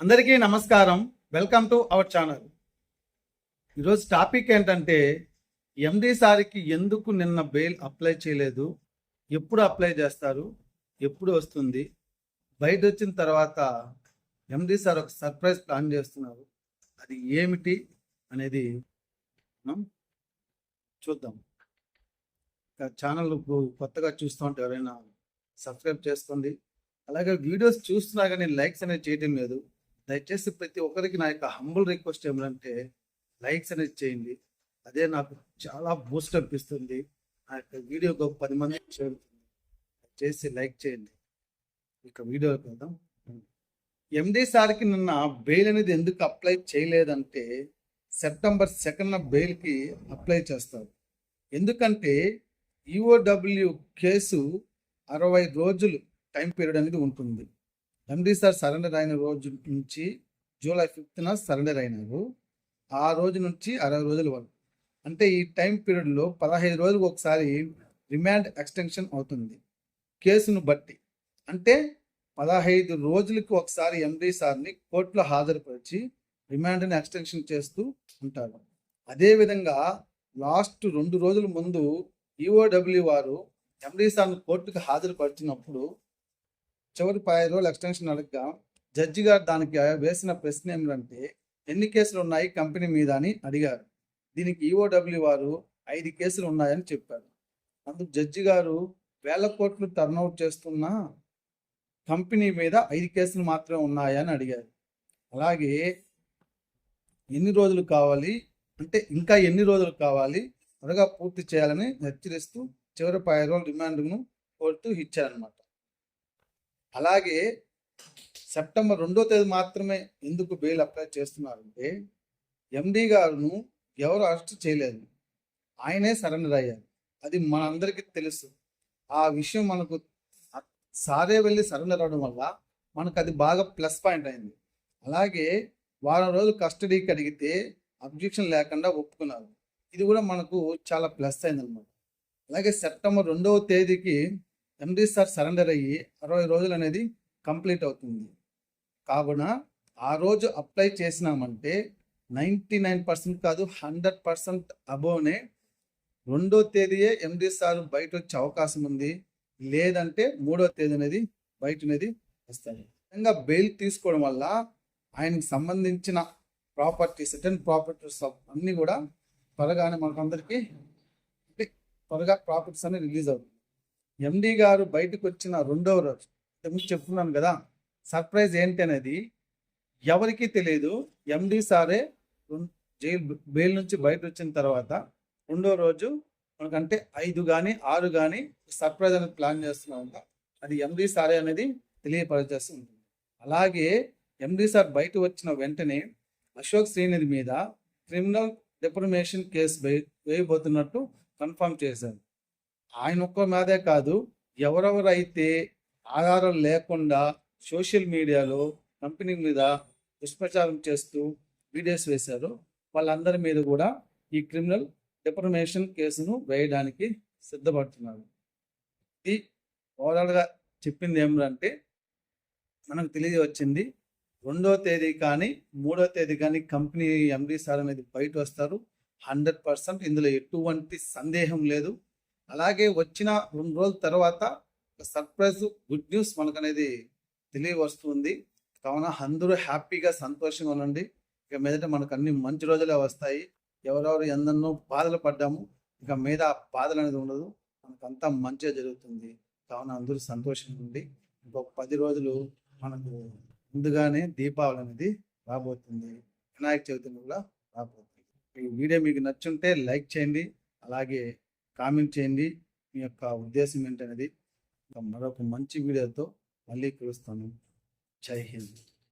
అందరికీ నమస్కారం. Welcome to our channel ఈరోజు టాపిక్ ఏంటంటే ఎండి సార్కి ఎందుకు నిన్న బెయిల్ అప్లై చేయలేదు? ఎప్పుడు అప్లై చేస్తారు? ఎప్పుడు వస్తుంది? బయట వచ్చిన తర్వాత ఎండి సార్ ఒక సర్ప్రైజ్ ప్లాన్ చేస్తున్నారు. అది ఏమిటి అనేది మనం చూద్దాం. ఛానల్ కొత్తగా చూస్తూ ఉంటే ఎవరైనా సబ్స్క్రైబ్ చేసుకోండి. అలాగే వీడియోస్ చూస్తున్నా కానీ లైక్స్ అనేది చేయటం లేదు. దయచేసి ప్రతి ఒక్కరికి నా యొక్క హంబుల్ రిక్వెస్ట్ ఏమిటంటే లైక్స్ అనేది చేయండి. అదే నాకు చాలా బూస్ట్ అనిపిస్తుంది. నా యొక్క వీడియో ఒక పది మంది చేరుతుంది చేసి లైక్ చేయండి. ఇక వీడియోకి వెళ్దాం. ఎండి సార్కి నిన్న బెయిల్ అనేది ఎందుకు అప్లై చేయలేదంటే సెప్టెంబర్ సెకండ్ బెయిల్కి అప్లై చేస్తారు. ఎందుకంటే ఈఓడబ్ల్యూ కేసు అరవై రోజులు టైం పీరియడ్ అనేది ఉంటుంది. ఎండీ సార్ సరెండర్ అయిన రోజు నుంచి జూలై ఫిఫ్త్న సరెండర్ అయినారు. ఆ రోజు నుంచి అరవై రోజుల వరకు అంటే ఈ టైం పీరియడ్లో పదహైదు రోజులకు ఒకసారి రిమాండ్ ఎక్స్టెన్షన్ అవుతుంది. కేసును బట్టి. అంటే పదహైదు రోజులకు ఒకసారి ఎండీ సార్ని కోర్టులో హాజరుపరిచి రిమాండ్ని ఎక్స్టెన్షన్ చేస్తూ ఉంటారు. అదేవిధంగా లాస్ట్ రెండు రోజుల ముందు ఈఓడబ్ల్యూ వారు ఎండీ సార్ని కోర్టుకు హాజరుపరిచినప్పుడు చివరి పది రోజులు ఎక్స్టెన్షన్ అడగగా జడ్జి గారు దానికి వేసిన ప్రశ్న ఏమిటంటే ఎన్ని కేసులు ఉన్నాయి కంపెనీ మీద అని అడిగారు. దీనికి ఈఓడబ్ల్యూ వారు ఐదు కేసులు ఉన్నాయని చెప్పారు. అందుకు జడ్జి గారు వేల కోట్లు టర్నౌట్ చేస్తున్న కంపెనీ మీద ఐదు కేసులు మాత్రమే ఉన్నాయని అడిగారు. అలాగే ఎన్ని రోజులు కావాలి? అంటే ఇంకా ఎన్ని రోజులు కావాలి? త్వరగా పూర్తి చేయాలని హెచ్చరిస్తూ చివరి పది రోజులు రిమాండ్ను కోరుతూ ఇచ్చారనమాట అలాగే సెప్టెంబర్ రెండో తేదీ మాత్రమే ఎందుకు బెయిల్ అప్లై చేస్తున్నారంటే ఎండి గారును ఎవరు అరెస్ట్ చేయలేదు. ఆయనే సరెండర్ అయ్యారు. అది మనందరికీ తెలుసు. ఆ విషయం మనకు సారే వెళ్ళి సరెండర్ అవ్వడం వల్ల మనకు అది బాగా ప్లస్ పాయింట్ అయింది. అలాగే వారం రోజులు కస్టడీకి అడిగితే అబ్జెక్షన్ లేకుండా ఒప్పుకున్నారు. ఇది కూడా మనకు చాలా ప్లస్ అయింది అనమాట అలాగే సెప్టెంబర్ రెండవ తేదీకి ఎండి సార్ సరెండర్ అయ్యి అరవై రోజులు అనేది కంప్లీట్ అవుతుంది. కావున ఆ రోజు అప్లై చేసినామంటే నైంటీ నైన్ పర్సెంట్ కాదు హండ్రెడ్ పర్సెంట్ అబోవ్నే రెండో తేదీయే ఎండి సార్ బయట వచ్చే అవకాశం ఉంది. లేదంటే మూడో తేదీ అనేది బయట అనేది వస్తుంది నిజంగా బెయిల్ తీసుకోవడం వల్ల ఆయనకి సంబంధించిన ప్రాపర్టీస్ రిటర్న్ ప్రాపర్టీస్ అన్నీ కూడా త్వరగానే మనకు అందరికీ త్వరగా ప్రాపర్టీస్ అనేవి రిలీజ్ అవుతుంది ఎండి గారు బయటకు వచ్చిన రెండవ రోజు. ఇంతకుముందు చెప్తున్నాను కదా సర్ప్రైజ్ ఏంటి అనేది ఎవరికీ తెలియదు ఎండి సారే జైలు బెయిల్ నుంచి బయట వచ్చిన తర్వాత రెండో రోజు మనకంటే ఐదు కానీ ఆరు కానీ సర్ప్రైజ్ అనేది ప్లాన్ చేస్తున్నాం అది ఎండి సారే అనేది తెలియపరచేస్తూ ఉంటుంది. అలాగే ఎండి సార్ బయట వచ్చిన వెంటనే అశోక్ శ్రీనిధి మీద క్రిమినల్ డిప్రమేషన్ కేసు వేయబోతున్నట్టు కన్ఫర్మ్ చేశారు. ఆయన ఒక్క మీదే కాదు ఎవరెవరైతే ఆధారం లేకుండా సోషల్ మీడియాలో కంపెనీ మీద దుష్ప్రచారం చేస్తూ వీడియోస్ వేశారో వాళ్ళందరి మీద కూడా ఈ క్రిమినల్ డిఫర్మేషన్ కేసును వేయడానికి సిద్ధపడుతున్నారు. ఇది ఓవరాల్గా చెప్పింది ఏమిటంటే మనకు తెలియవచ్చింది రెండో తేదీ కానీ మూడో తేదీ కానీ కంపెనీ ఎండీ సార్ అనేది బయట వస్తారు హండ్రెడ్ పర్సెంట్ ఇందులో ఎటువంటి సందేహం లేదు. అలాగే వచ్చిన రెండు రోజుల తర్వాత సర్ప్రైజ్ గుడ్ న్యూస్ మనకు అనేది తెలియవస్తుంది. కావున అందరూ హ్యాపీగా సంతోషంగా ఉండండి. ఇక మీదట మనకు అన్ని మంచి రోజులే వస్తాయి. ఎవరెవరు ఎందన్నో బాధలు పడ్డాము ఇక మీద బాధలు అనేది ఉండదు. మనకంతా మంచిగా జరుగుతుంది. కావున అందరూ సంతోషంగా ఉండి ఇంకొక పది రోజులు మనకు ముందుగానే దీపావళి అనేది రాబోతుంది. వినాయక చవితిని కూడా రాబోతుంది. ఈ వీడియో మీకు నచ్చుంటే లైక్ చేయండి. అలాగే కామెంట్ చేయండి. మీ యొక్క ఉద్దేశం ఏంటనేది. మరొక మంచి వీడియోతో మళ్ళీ కలుస్తాను. జై హింద్.